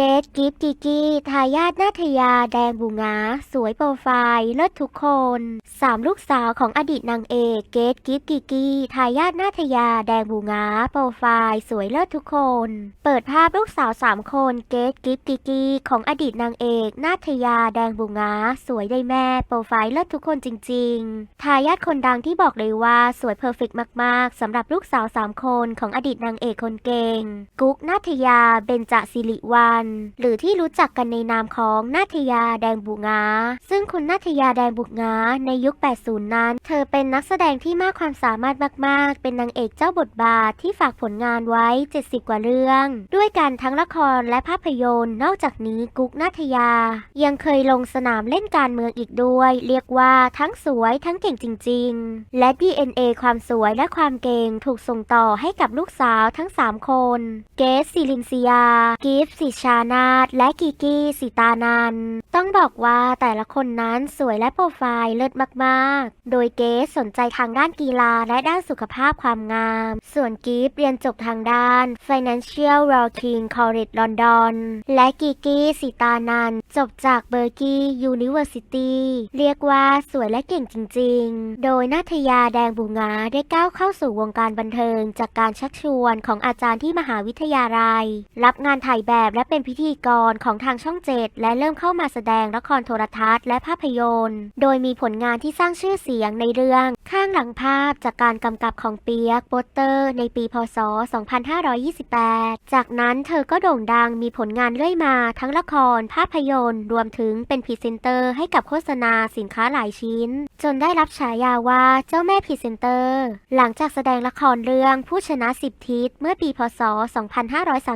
เกตกิฟกิกี้ ทายาทนาทยา แดงบูงา สวยโปรไฟล์ เลิศทุกคนสามลูกสาวของอดีตนางเอก เกตกิฟกิกี้ ทายาทนาทยา แดงบูงา โปรไฟล์ สวยเลิศทุกคน เปิดภาพลูกสาวสามคน เกตกิฟกิกี้ ของอดีตนางเอก นาทยา แดงบูงา สวยได้แม่ โปรไฟล์เลิศทุกคนจริง ๆ ทายาทคนดังที่บอกเลยว่าสวยเพอร์เฟกมากๆสำหรับลูกสาวสามคนของอดีตนางเอกคนเก่ง กุ๊กนาทยา เบญจศิริวัลย์หรือที่รู้จักกันในนามของนาทยาแดงบุงา ซึ่งคุณนาทยาแดงบุงาในยุค 80 นั้น เธอเป็นนักแสดงที่มากความสามารถมาก ๆ เป็นนางเอกเจ้าบทบาทที่ฝากผลงานไว้ 70 กว่าเรื่อง ด้วยการทั้งละครและภาพยนตร์ นอกจากนี้กุ๊กนาทยา ยังเคยลงสนามเล่นการเมืองอีกด้วย เรียกว่าทั้งสวยทั้งเก่งจริง ๆ และ DNA ความสวยและความเก่งถูกส่งต่อให้กับลูกสาวทั้ง 3 คน เกสซิลินเซีย กิฟสิชานาทและกิกี้สิตานัน ต้องบอกว่าแต่ละคนนั้นสวยและโปรไฟล์เลิศมากๆ โดยเกสสนใจทางด้านกีฬาและด้านสุขภาพความงาม ส่วนกิฟเรียนจบทางด้าน Financial Royal King College London และกิกี้สิตานัน จบจากเบอร์กี้ University เรียกว่าสวยและเก่งจริง ๆ โดยนาทยาแดงบูงาได้ก้าวเข้าสู่วงการบันเทิง จากการชักชวนของอาจารย์ที่มหาวิทยาลัย รับงานถ่ายแบบและเป็นพิธีกรของทางช่องเจ็ดและเริ่มเข้ามาแสดงละครโทรทัศน์และภาพยนตร์ โดยมีผลงานที่สร้างชื่อเสียงในเรื่อง ข้างหลังภาพจากการกำกับของเปียกโปสเตอร์ในปีพศ 2528 จากนั้นเธอก็โด่งดังมีผลงานเรื่อยมาทั้งละคร ภาพยนตร์ รวมถึงเป็นพรีเซนเตอร์ให้กับโฆษณาสินค้าหลายชิ้น จนได้รับฉายาว่าเจ้าแม่พรีเซนเตอร์ หลังจากแสดงละครเรื่องผู้ชนะสิบทิศเมื่อปีพศ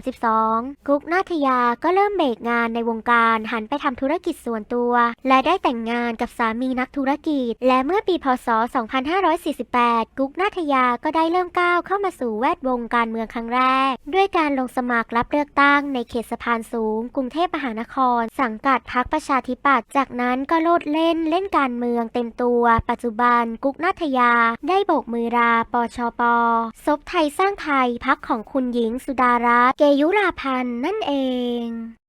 2532 กุ๊กนาทยาก็เริ่มเบรกงานในวงการหันไปทำธุรกิจส่วนตัว และได้แต่งงานกับสามีนักธุรกิจ และเมื่อปีพศ 2 2548 กุ๊กนาทยาก็ได้เริ่มก้าวเข้ามาสู่แวดวงการเมืองครั้งแรก ด้วยการลงสมัครรับเลือกตั้งในเขตสะพานสูง กรุงเทพมหานคร สังกัดพรรคประชาธิปัตย์ จากนั้นก็โลดเล่นเล่นการเมืองเต็มตัว ปัจจุบัน กุ๊กนาทยา ได้โบกมือราปชปซบไทยสร้างไทยพักของคุณหญิงสุดารัตน์ เกยุราพันธ์นั่นเอง